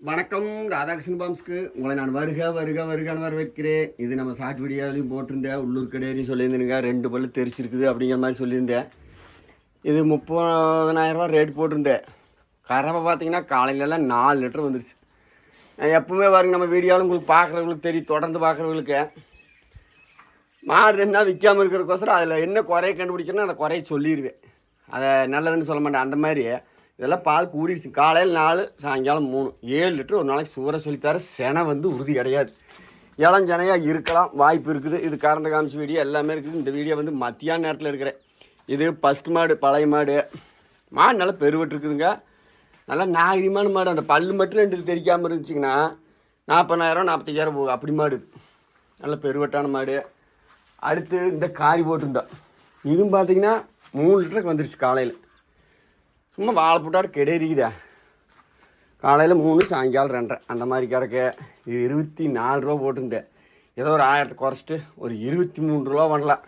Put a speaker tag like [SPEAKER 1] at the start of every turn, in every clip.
[SPEAKER 1] வணக்கம் ராதாகிருஷ்ணன் பாம்ஸ்க்கு. உங்களை நான் வருக வருக வருகான்னு வரவேற்கிறேன். இது நம்ம ஷார்ட் வீடியோலையும் போட்டிருந்தேன் உள்ளூர் கடையிலையும் சொல்லியிருந்தேனுங்க. ரெண்டு பல்லு தெரிச்சிருக்குது அப்படிங்கிற மாதிரி சொல்லியிருந்தேன். இது முப்பதனாயிரரூபா ரேட் போட்டிருந்தேன். கறவை பார்த்தீங்கன்னா காலையிலலாம் நாலு லிட்டர் வந்துருச்சு. நான் எப்பவுமே பாருங்க நம்ம வீடியோவில் உங்களுக்கு பார்க்குறவங்களுக்கு தெரியும் தொடர்ந்து பார்க்குறவங்களுக்கு மாடு என்ன விற்காமல் இருக்கிறதுக்கோசரம் அதில் என்ன குறைய கண்டுபிடிக்கணும் அந்த குறைய சொல்லிடுவேன் அதை நல்லதுன்னு சொல்ல மாட்டேன். அந்த மாதிரி இதெல்லாம் பால் கூடிடுச்சு. காலையில் நாலு சாயங்காலம் மூணு. ஏழு லிட்டர் ஒரு நாளைக்கு சூற சொல்லித்தர செனை வந்து உறுதி கிடையாது இளஞ்சனையாக இருக்கலாம் வாய்ப்பு இருக்குது. இது கறந்த காமிச்சு வீடியோ எல்லாமே இருக்குது. இந்த வீடியோ வந்து மத்தியான நேரத்தில் எடுக்கிறேன். இது ஃபஸ்ட் மாடு பழைய மாடு. மாடு நல்லா பெருவட்டு இருக்குதுங்க. நல்லா நாகரிகமான மாடு. அந்த பல்லு மட்டும் ரெண்டு தெரிக்காமல் இருந்துச்சிங்கன்னா நாற்பதாயிரம் நாற்பத்தையாயிரம் போகும். அப்படி மாடு இது. நல்ல பெருவட்டான மாடு. அடுத்து இந்த காரி போட்டிருந்தோம் இதுவும் பார்த்தீங்கன்னா மூணு லிட்டருக்கு வந்துருச்சு காலையில். சும்மா வாழை கெடே இருக்குதா காலையில் மூணு சாயங்காலம் ரெண்டரை. அந்த மாதிரி கிடக்க. இது இருபத்தி நாலு ரூபா போட்டிருந்தேன். ஏதோ ஒரு ஆயிரத்தை குறைச்சிட்டு ஒரு இருபத்தி மூணு ரூபா பண்ணலாம்.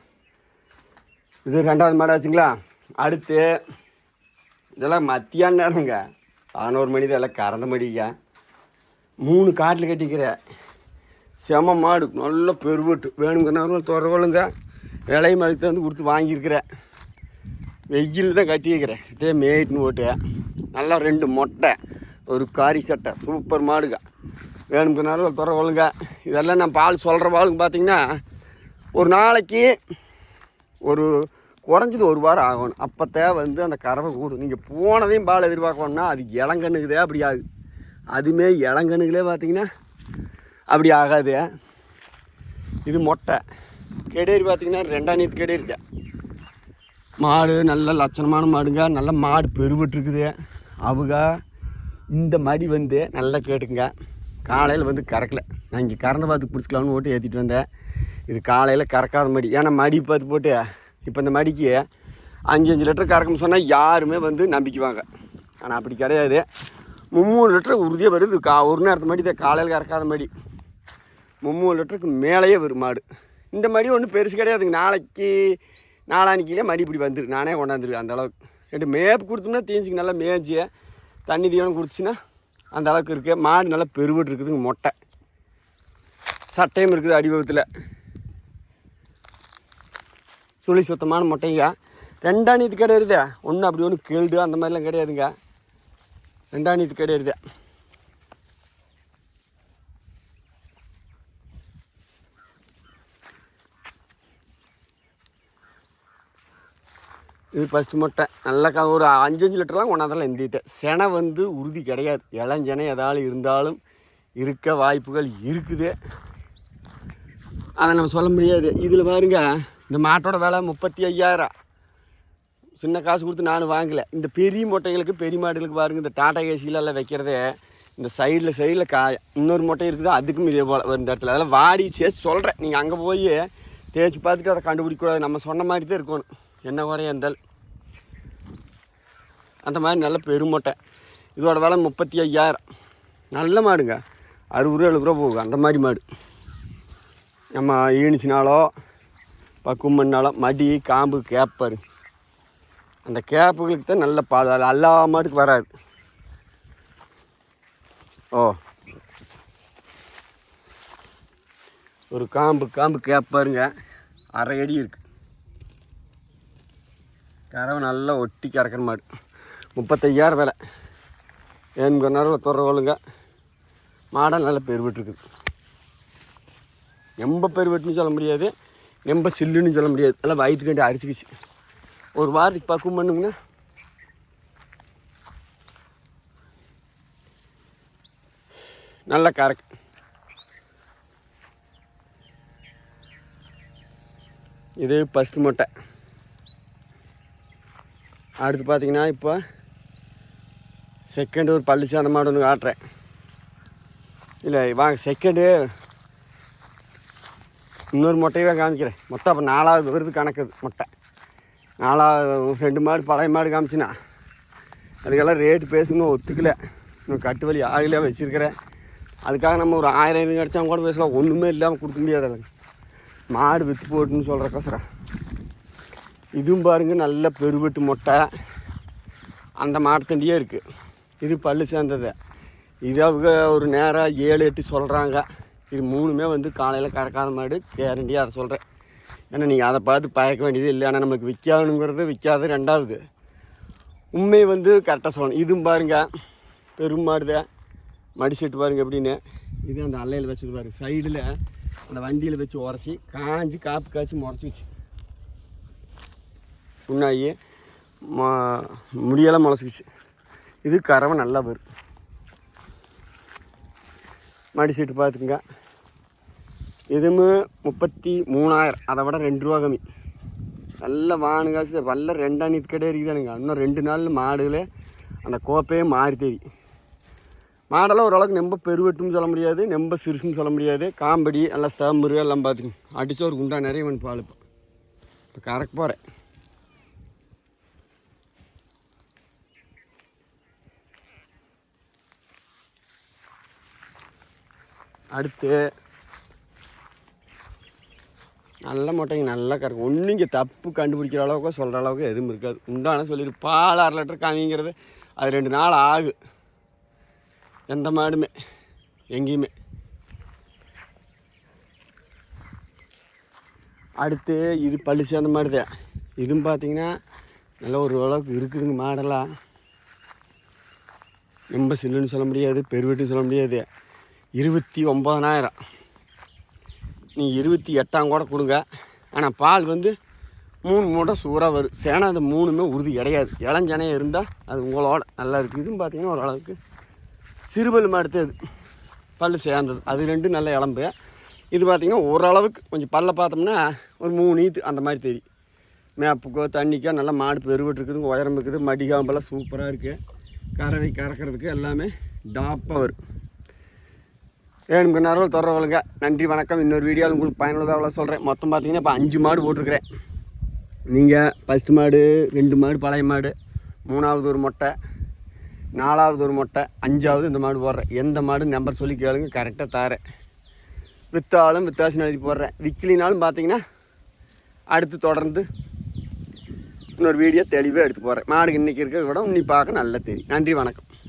[SPEAKER 1] இது ரெண்டாவது மாடு ஆச்சுங்களா? அடுத்து இதெல்லாம் மத்தியான நேரங்க பதினோரு மணி இதெல்லாம் எல்லாம் கறந்த மடிக்க மூணு காட்டில் கட்டிக்கிற செம மாடு. நல்ல பெருவட்டு. வேணுங்கிறவங்க தொடர்புங்க விலையும் அதுக்கு வந்து கொடுத்து வாங்கியிருக்கிறேன். வெயில் தான் கட்டி வைக்கிறேன். இதே மேய்ட்னு ஓட்டு நல்லா ரெண்டு மொட்டை ஒரு காரி சட்டை சூப்பர் மாடுங்க. வேணும்னாலும் தொடர்புங்க இதெல்லாம் நான் பால் சொல்கிற பாலுக்கு பார்த்திங்கன்னா ஒரு நாளைக்கு ஒரு குறைஞ்சது ஒரு வாரம் ஆகணும். அப்போத்தே வந்து அந்த கறவை கூடும் நீங்கள் போனதையும் பால் எதிர்பார்க்கணும்னா அது இளங்கண்ணுக்குதே அப்படி ஆகுது. அதுவுமே இளங்கண்ணுகளே பார்த்தீங்கன்னா அப்படி ஆகாது. இது மொட்டை. கெடேரி பார்த்தீங்கன்னா ரெண்டாம் நீத்து கெடேரி தான் மாடு நல்ல லட்சணமான மாடுங்க. நல்ல மாடு பெருவிட்டுருக்குது. அவங்க இந்த மடி வந்து நல்லா கேட்டுங்க காலையில் வந்து கறக்கலை. நான் இங்கே கறந்த பார்த்து பிடிச்சிக்கலாம்னு ஓட்டு ஏற்றிட்டு வந்தேன். இது காலையில் கறக்காத மடி. ஏன்னா மடி பார்த்து போட்டு இப்போ இந்த மடிக்கு அஞ்சு அஞ்சு லிட்டர் கறக்கும்னு சொன்னால் யாருமே வந்து நம்பிக்குவாங்க. ஆனால் அப்படி கிடையாது. மும்மூணு லிட்டர் உறுதியாக வருது. கா ஒரு நேரத்து மடி தான் காலையில் கறக்காத மடி. மும்மூணு லிட்டருக்கு மேலேயே வரும் மாடு. இந்த மடி ஒன்றும் பெருசு கிடையாதுங்க. நாளைக்கு நாளானிக்கிலே மடி இப்படி வந்துரு. நானே கொண்டாந்துருக்கேன் அந்த அளவுக்கு. ரெண்டு மேப்பு கொடுத்தோம்னா தீஞ்சிக்கு நல்லா மேய்ச்சி தண்ணி தீவனம் கொடுத்துச்சுன்னா அந்த அளவுக்கு இருக்குது மாடு நல்லா பெருவிட்டு இருக்குதுங்க மொட்டை. சட்டையும் இருக்குது அடிவகத்தில். சுழி சுத்தமான மொட்டைங்க. ரெண்டாணியத்து கிடையாது ஒன்றும் அப்படி ஒன்று கேள்டு அந்த மாதிரிலாம் கிடையாதுங்க. ரெண்டாணியத்து கிடையாது இது ஃபஸ்ட்டு மொட்டை. நல்லா க ஒரு அஞ்சஞ்சு லிட்டர்லாம் கொண்டாந்தலாம் எந்திட்டேன் செனை வந்து உறுதி கிடையாது. இளஞ்சனை எதாவது இருந்தாலும் இருக்க வாய்ப்புகள் இருக்குது. அதை நம்ம சொல்ல முடியாது. இதில் பாருங்க இந்த மாட்டோட விலை முப்பத்தி ஐயாயிரம். சின்ன காசு கொடுத்து நானும் வாங்கலை. இந்த பெரிய மொட்டைகளுக்கு பெரிய மாடுகளுக்கு பாருங்கள் இந்த டாடா ஏசிலெல்லாம் வைக்கிறதே இந்த சைடில் சைடில் கா இன்னொரு மொட்டை இருக்குது அதுக்கும் இதே போல் இந்த இடத்துல. அதெல்லாம் வாடி சேர்த்து சொல்கிறேன் நீங்கள் அங்கே போய் தேய்ச்சி பார்த்துட்டு அதை கண்டுபிடிக்கக்கூடாது. நம்ம சொன்ன மாதிரி தான் இருக்கணும். என்ன குறையா இருந்தால்? அந்த மாதிரி நல்ல பெருமொட்டை. இதோட விலை முப்பத்தி ஐயாயிரம். நல்ல மாடுங்க. அறுபது ரூபா எழுபது ரூபா போகும் அந்த மாதிரி மாடு. நம்ம ஈனிச்சினாலோ பக்குவம் மடி காம்பு கேப்பாரு. அந்த கேப்புகளுக்கு தான் நல்ல பாடு அது எல்லா மாட்டுக்கு வராது. ஓ. ஒரு காம்பு காம்பு கேப்பாருங்க. அரை அடி இருக்குது கறவை நல்லா ஒட்டி கறக்கிற மாடு முப்பத்தையாயிரம் விலை. ஏன்னு நேரம் துறவுங்க மாடை நல்லா பெருவிட்டுருக்குது எம்ப பெருவெட்டுன்னு சொல்ல முடியாது. எம்ப சில்லுன்னு சொல்ல முடியாது. எல்லாம் வயிற்றுக்கு வேண்டி அரிசிக்கிச்சு. ஒரு வாரத்துக்கு பக்குவம் பண்ணுங்கன்னா நல்ல கறக்கு. இது ஃபஸ்ட்டு மொட்டை அடுத்து பார்த்தீங்கன்னா இப்போ செகண்டு ஒரு பள்ளி சேர்ந்த மாடு ஒன்று காட்டுறேன். இல்லை வாங்க செகண்டு இன்னொரு மொட்டையவே காமிக்கிறேன். மொத்தம் அப்போ நாலாவது வருது கணக்குது மொட்டை. நாலாவது ரெண்டு மாடு பழைய மாடு காமிச்சினா. அதுக்கெல்லாம் ரேட்டு பேசணும் ஒத்துக்கல. இன்னும் கட்டு வலி ஆகலையா வச்சுருக்கிறேன். அதுக்காக நம்ம ஒரு ஆயிரம் ஐநூறு கிடச்சா கூட பேசலாம். ஒன்றுமே இல்லாமல் கொடுக்க முடியாது அதுக்கு. மாடு விற்று போட்டுன்னு சொல்கிற இதுவும் பாருங்கள் நல்ல பெருவெட்டு மொட்டை. அந்த மாட்டுத்தண்டியே இருக்குது இது பல்லு சேர்ந்தது. இது அவங்க ஒரு நேரம் ஏழு எட்டு சொல்கிறாங்க இது மூணுமே வந்து காலையில் கறக்காத மாடு. கேரண்டியாக அதை சொல்கிறேன் ஏன்னா நீங்கள் அதை பார்த்து பயக்க வேண்டியது இல்லை. ஆனால் நமக்கு விற்காதுங்கிறது விற்காது ரெண்டாவது. உண்மை வந்து கரெக்டாக சொல்லணும். இதுவும் பாருங்க பெரும் மாடுதே. மடி செட்டு பாருங்க எப்படின்னு. இது அந்த அல்லையில் வச்சது பாருங்கள் சைடில் அந்த வண்டியில் வச்சு உரைச்சி காஞ்சி காப்பு காய்ச்சி முறைச்சிச்சு புண்ணாகி மா முடியெல்லாம் முளைச்சிக்கிச்சு இது கறவை நல்லா வரும் மாடி சீட்டு பார்த்துக்குங்க. இதுவும் முப்பத்தி மூணாயிரம். அதை விட ரெண்டு ரூபா கம்மி. நல்ல வானு காசு. வல்ல ரெண்டாம் கடை இருக்குதானுங்க இன்னும் ரெண்டு நாளில் மாடுகளே அந்த கோப்பையே மாறி தேடி மாடெல்லாம் ஓரளவுக்கு நெம்ப பெருவெட்டுன்னு சொல்ல முடியாது நெம்ப சிறுசுன்னு சொல்ல முடியாது. காம்படி நல்லா ஸ்தம்பரு எல்லாம் பார்த்துக்கணும் அடிச்ச ஒரு குண்டா நிறைய வேணும் பால் இப்போ. இப்போ கறக்க போகிறேன் அடுத்து நல்ல மொட்டைங்க நல்லா கறக்கும். ஒன்றும் இங்கே தப்பு கண்டுபிடிக்கிற அளவுக்கு சொல்கிற அளவுக்கு எதுவும் இருக்காது. உண்டான சொல்லிடு. பால் அரை லிட்டர் காமிங்கிறது அது ரெண்டு நாள் ஆகும் எந்த மாடுமே எங்கேயுமே. அடுத்து இது பள்ளி சேர்ந்த மாடு தான். இதுவும் பார்த்தீங்கன்னா நல்ல ஒரு அளவுக்கு இருக்குதுங்க மாடெல்லாம். ரொம்ப சில்லுன்னு சொல்ல முடியாது பெருவெட்டுன்னு சொல்ல முடியாது. இருபத்தி ஒம்பதனாயிரம் நீ இருபத்தி எட்டாம் கூட கொடுங்க. ஆனால் பால் வந்து மூணு மூட்டை சூறாக வரும். சேனா அது மூணுமே உறுதி கிடையாது. இளஞ்சனையாக இருந்தால் அது உங்களோட நல்லா இருக்குது இதுவும் பார்த்தீங்கன்னா ஓரளவுக்கு சிறுபல் மாடுத்தது பல் சேர்ந்தது. அது ரெண்டும் நல்ல இளம்பு இது பார்த்திங்கன்னா ஓரளவுக்கு கொஞ்சம் பல்ல பார்த்தோம்னா ஒரு மூணு ஈத்து அந்த மாதிரி தெரியும். மேப்புக்கோ தண்ணிக்கோ நல்லா மாடு பெருவிட்டு இருக்குது. உயரம் இருக்குது. மடிகாம்பெல்லாம் சூப்பராக இருக்குது கறவை கறக்கிறதுக்கு எல்லாமே டாப்பாக வரும். வேணுங்க நேரம் தொடர்வலுங்க நன்றி வணக்கம். இன்னொரு வீடியோவில் உங்களுக்கு பயனுள்ளதாக சொல்கிறேன் மொத்தம் பார்த்தீங்கன்னா இப்போ அஞ்சு மாடு போட்டிருக்கிறேன். நீங்கள் ஃபஸ்ட்டு மாடு ரெண்டு மாடு பழைய மாடு மூணாவது ஒரு மொட்டை நாலாவது ஒரு மொட்டை அஞ்சாவது இந்த மாடு போடுறேன். எந்த மாடு நம்பர் சொல்லி கேளுங்க கரெக்டாக தாரேன். விற்றாலும் வித்தாசம் எழுதி போடுறேன். விற்கலினாலும் பார்த்தீங்கன்னா அடுத்து தொடர்ந்து இன்னொரு வீடியோ தெளிவாக எடுத்து போடுறேன் மாடுக்கு இன்றைக்கி இருக்கிறத விட இன்னி பார்க்க நல்லா தெரியும். நன்றி வணக்கம்.